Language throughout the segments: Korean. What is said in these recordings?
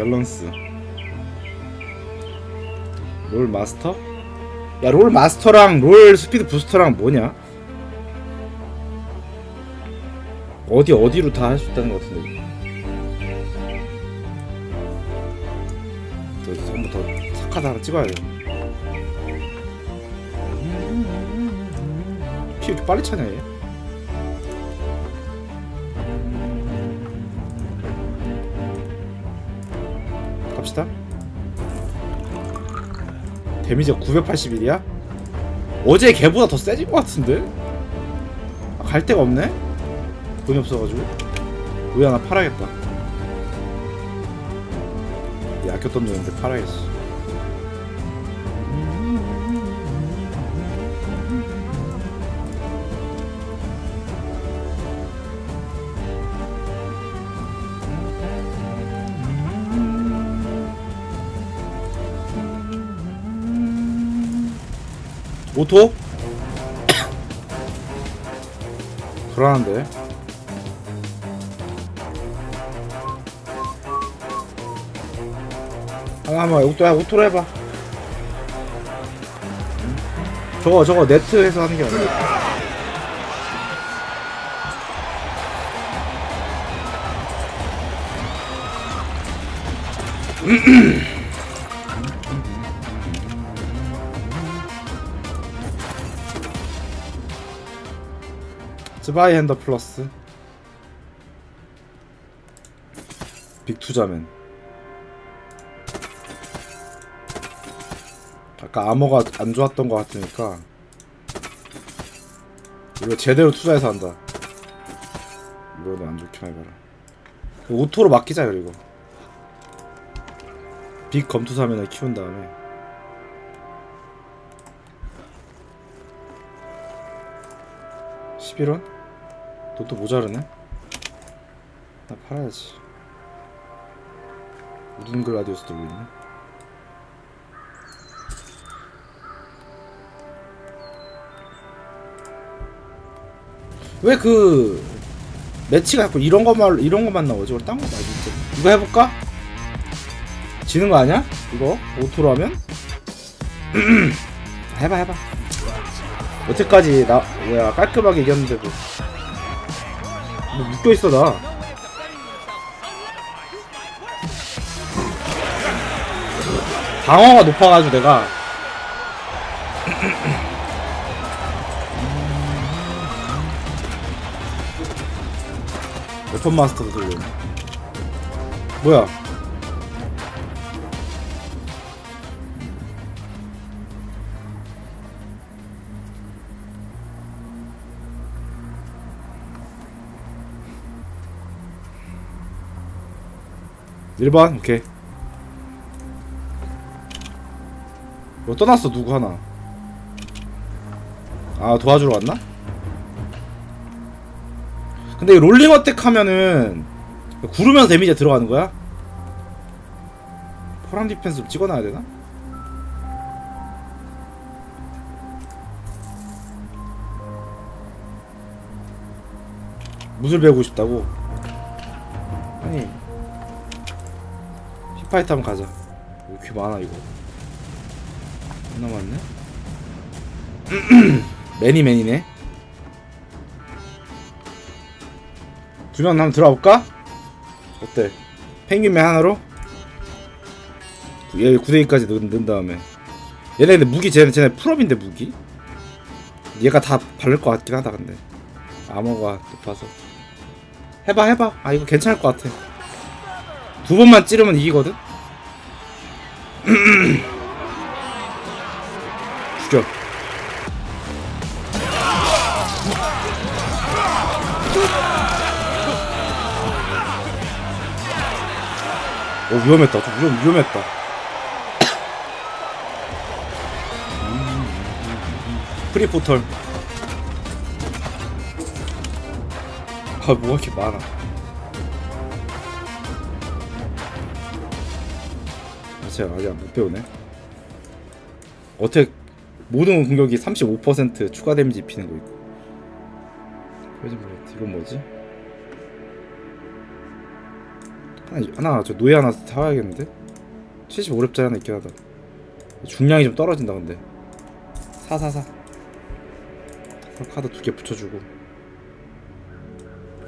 밸런스 롤 마스터? 야 롤 마스터랑 롤 스피드 부스터랑 뭐냐? 어디 어디로 다 할 수 있다는 것 같은데 저 한번 더 착하다 하나 찍어야 돼. 피 이렇게 빨리 차냐 얘? 갑시다. 데미지가 981이야? 어제 걔보다 더 세진 것 같은데? 아, 갈 데가 없네? 돈이 없어가지고 왜 하나 팔아야겠다 이 아꼈던 돈인데 팔아야지 오토? 불안한데? 아, 한번 오토, 야, 오토로 해봐. 저거 저거 네트에서 하는 게 아니야 스바이 핸더 플러스. 빅투자맨. 아까 암호가 안 좋았던 것 같으니까 이거 제대로 투자해서 한다. 이거는 안 좋긴 해봐라. 오토로 맡기자 그리고. 빅 검투사면을 키운 다음에. (11 원) 너또 모자르네 나 팔아야지 우둔 글라디오스 들고 있네 왜 그 매치가 자꾸 이런 것만 이런 것만 나오지? 딴거 말고 진짜 이거 해볼까? 지는 거 아니야? 이거 오토로 하면? 해봐 해봐 여태까지 나 뭐야 깔끔하게 이겼는데도 뭐 묶여 있어 나. 방어가 높아가지고 내가. 웨폰 마스터도 있네 뭐야 일반 오케이 뭐 떠났어 누구 하나 아 도와주러 왔나? 근데 이 롤링 어택 하면은 구르면서 데미지 들어가는 거야? 포랑 디펜스 찍어놔야 되나? 무술 배우고 싶다고? 아니 힙파이트 한번 가자 왜 이렇게 많아 이거 안 남았네? 매니맨이네 두 명 한번 들어볼까? 어때? 펭귄맨 하나로? 얘 9대2까지 넣은, 넣은 다음에 얘네 근데 무기 쟤네, 쟤네 풀업인데 무기? 얘가 다 바를 것 같긴 하다 근데 암호가 높아서 해봐 해봐 아 이거 괜찮을 것 같아 두 번만 찌르면 이기거든? 죽여. 오 위험했다. 좀 위험, 위험했다. 프리포털. 아 뭐가 이렇게 많아 아, 제가 아직 못 배우네. 어택 모든 공격이 35% 추가 데미지 입히는 거 있고. 브레이트 이건 뭐지? 하나, 하나 저 노예 하나 사와야겠는데? 75렙짜리 하나 있긴 하다. 중량이 좀 떨어진다 근데. 사사사. 카드 두 개 붙여주고.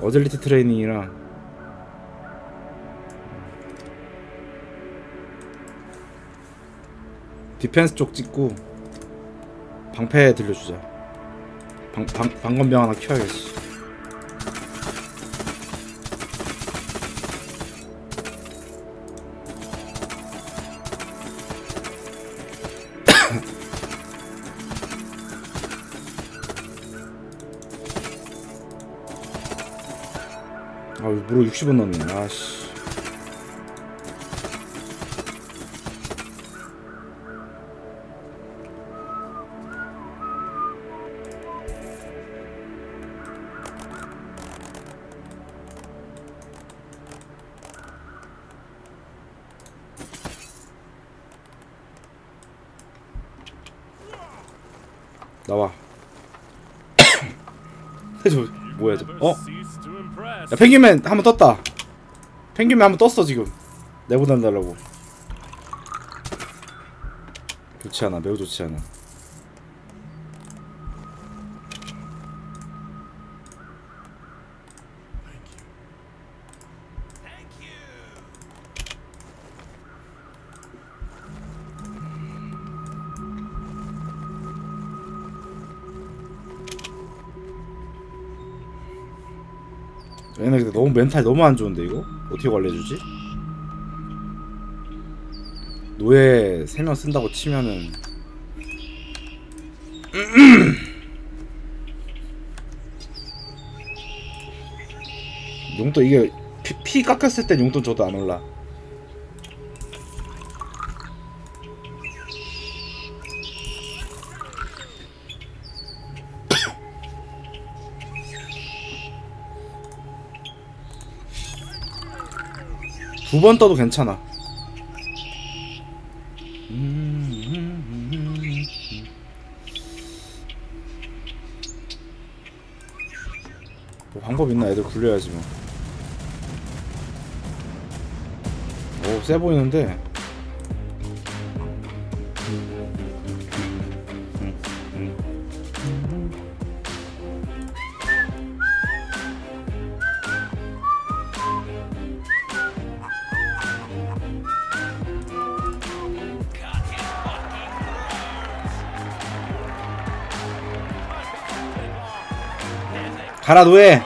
어젤리트 트레이닝이랑 디펜스 쪽 찍고 방패 들려주자. 방, 방, 방건병 하나 키워야겠지 아 무로 60원 넣네. 아씨 야 펭귄맨 한 번 떴다. 펭귄맨 한 번 떴어 지금. 내보내달라고. 좋지 않아 매우 좋지 않아 너무 멘탈 너무 안 좋은데 이거? 어떻게 관리해주지? 노예 3명 쓴다고 치면은. 용돈 이게 피, 피 깎였을 땐 용돈 줘도 안 올라 두 번 떠도 괜찮아 뭐 방법 있나 애들 굴려야지 뭐. 오, 세 보이는데. 가라 노예.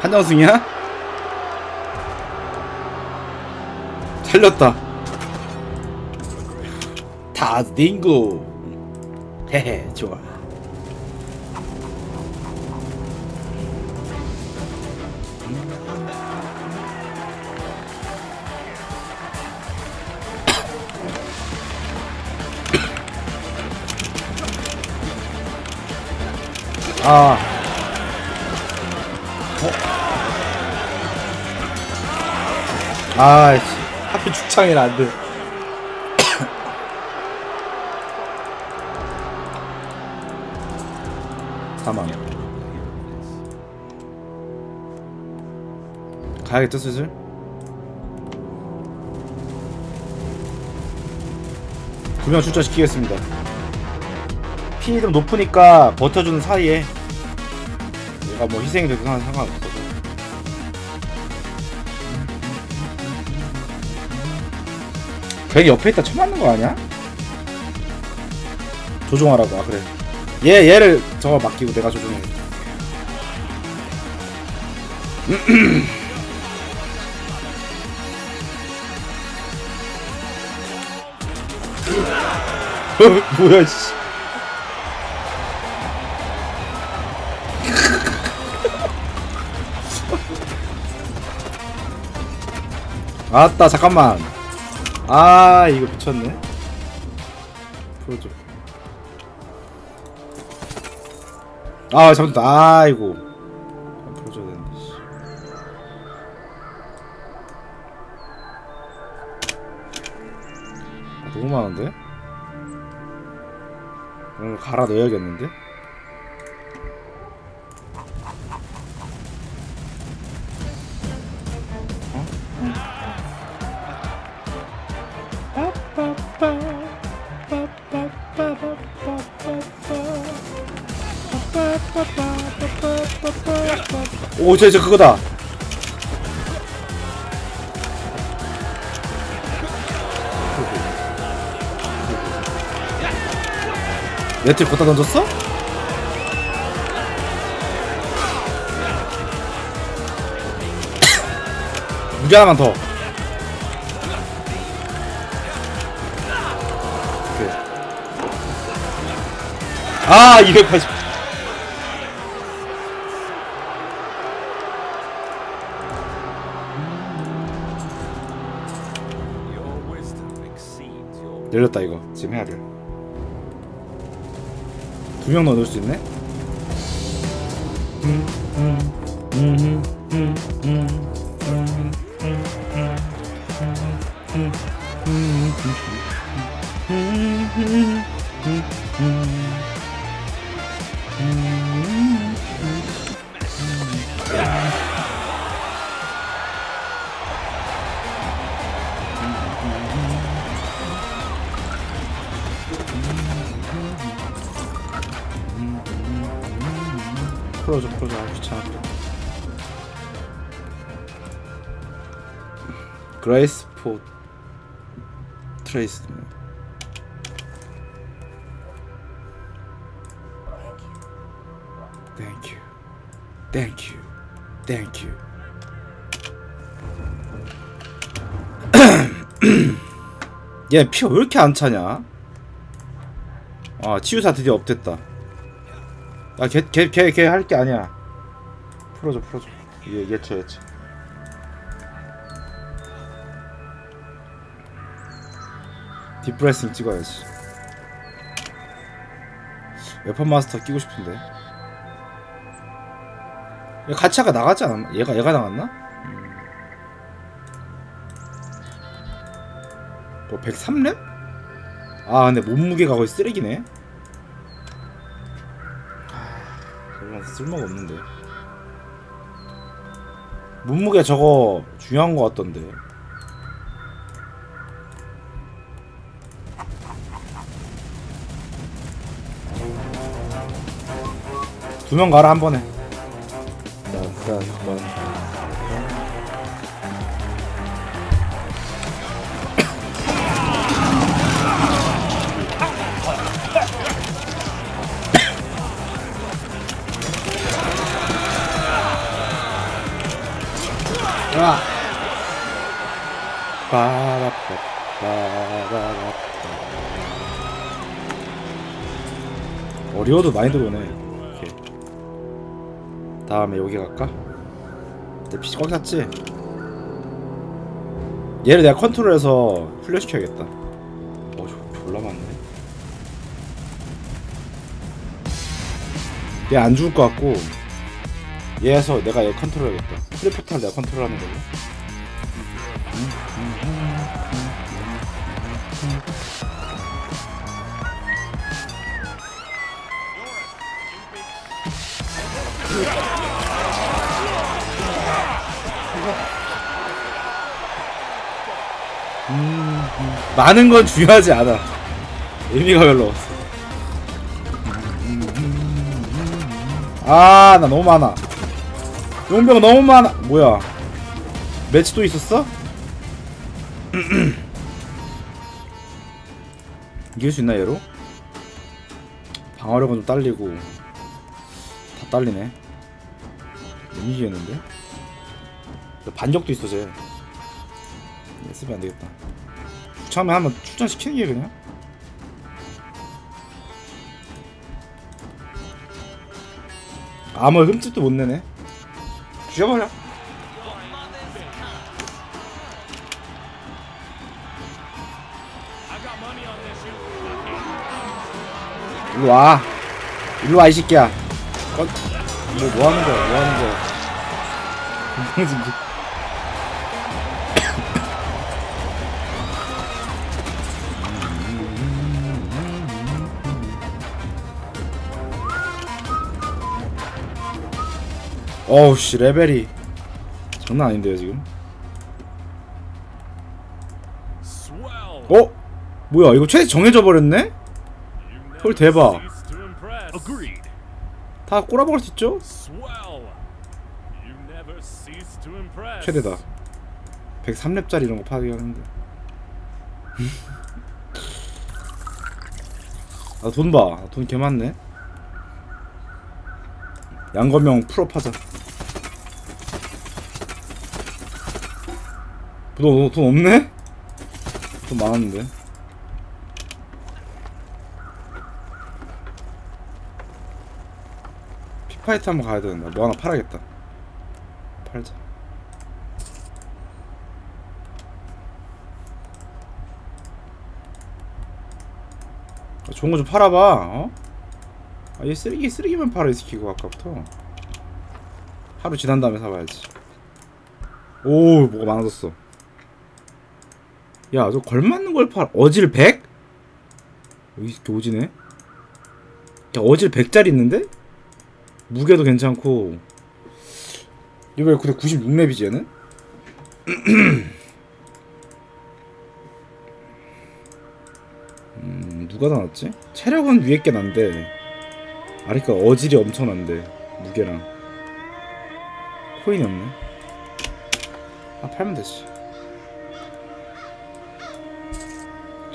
한정승이야? 살렸다 다딩고 헤헤 좋아 아. 아이씨. 하필 죽창이라 안 돼. 사망. 가야겠죠, 슬슬? 두 명 출전시키겠습니다. 피좀 높으니까 버텨주는 사이에 얘가 뭐 희생이 상관- 상관없어 서 괜히 옆에 있다 쳐맞는 거 아니야? 조종하라고. 아 그래. 얘 얘를 저거 맡기고 내가 조종해. 뭐야 씨. 아따 잠깐만 아 이거 미쳤네 풀어줘 아 잘못했다 아이고 풀어줘야 되는데 씨. 아, 너무 많은데? 오늘 갈아 넣어야겠는데? 오, 저, 저 그거다. 네트 갖다 던졌어? 무게 하나만 더. 아, 280. 열렸다 이거 지금 해야 돼. 두 명 넣을 수 있네. 풀어줘 풀어줘. 아 귀찮아 그레이스 포 트레이스 땡큐 땡큐 땡큐 얘 피가 왜 이렇게 안 차냐? 아 치유사 드디어 업됐다 아걔걔걔걔 할 게 아니야. 풀어줘 풀어줘. 얘 예쳐 예쳐. 딥브레싱 찍어야지. 웨펀 마스터 끼고 싶은데. 얘 같이 아까 나갔지 않았나? 얘가 얘가 나갔나? 음. 뭐 103렙? 아 근데 몸무게가 거의 쓰레기네. 별로 쓸모가 없는데. 몸무게 저거 중요한 거 같던데. 두 명 가라 한 번에 아. 빠라빠 빠라빠. 어려워도 많이 들어오네. 오케이. 다음에 여기 갈까? 내 PC 꽉 찼지? 얘를 내가 컨트롤해서 훈련시켜야겠다. 어, 저- 졸라 많네. 얘 안 죽을 것 같고 얘에서 내가 얘 컨트롤해야겠다. 프리포탈 내가 컨트롤하는 걸로. 많은 건 중요하지 않아. 의미가 별로 없어. 아, 나 너무 많아. 용병 너무 많아. 뭐야? 매치 또 있었어? 이길 수 있나 얘로? 방어력은 좀 딸리고 다 딸리네. 못 이기겠는데? 반격도 있어 쟤. 얘 쓰면 안 되겠다. 처음에 한번 출전시키는 게 그냥. 아무 흠집도 못 내네. 죽여버려. 일로 와. 일로 와, 이 새끼야. 건... 뭐, 뭐 하는 거야, 뭐 하는 거야. 어우, 씨, 레벨이. 장난 아닌데요, 지금. 어? 뭐야, 이거 최대 정해져 버렸네? 헐, 대박. 다 꼬라박을 수 있죠? 최대다. 103렙짜리 이런 거 파괴하는데. 아, 돈 봐. 돈 개 많네. 양검용 풀업 하자. 너, 돈 없네? 돈 많았는데. 피파이트 한번 가야 되는데. 뭐 하나 팔아야겠다. 팔자. 아, 좋은 거 좀 팔아봐, 어? 아, 얘 쓰레기, 쓰레기만 팔아, 이 새끼가 아까부터. 하루 지난 다음에 사봐야지. 오, 뭐가 많아졌어. 야, 저 걸맞는 걸 팔, 어질 100? 여기 이렇게 오지네? 야, 어질 100짜리 있는데? 무게도 괜찮고. 이거 왜 근데 96렙이지, 얘는? 음, 누가 더 낫지? 체력은 위에 게 난데 거 어질이 엄청난데 무게랑 코인이 없네 아 팔면 되지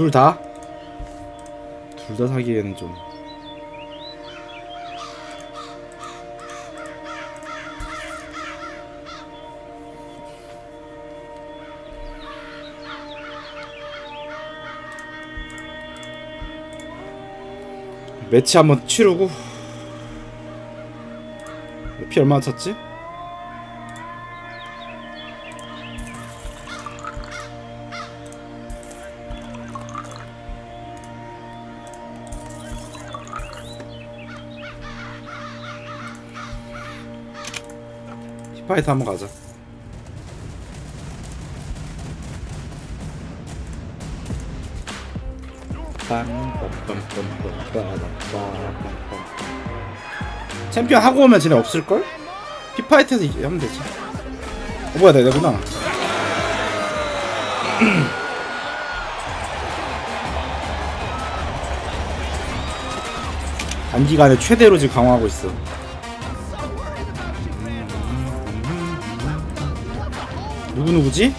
둘 다? 둘 다 사기에는 좀 매치 한번 치르고 피 얼마나 찼지? 히파이트 한번 가자. 챔피언 하고 오면 쟤네 없을걸? 피파이트에서 하면 되지. 어 뭐야 내 내구나. 단기간에 최대로 지금 강화하고 있어 누구 누구지? Look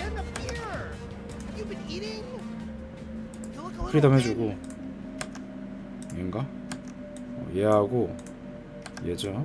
in the beer. You've been eating? You look a little 프리덤. 해주고 얘인가? 어, 얘하고 얘죠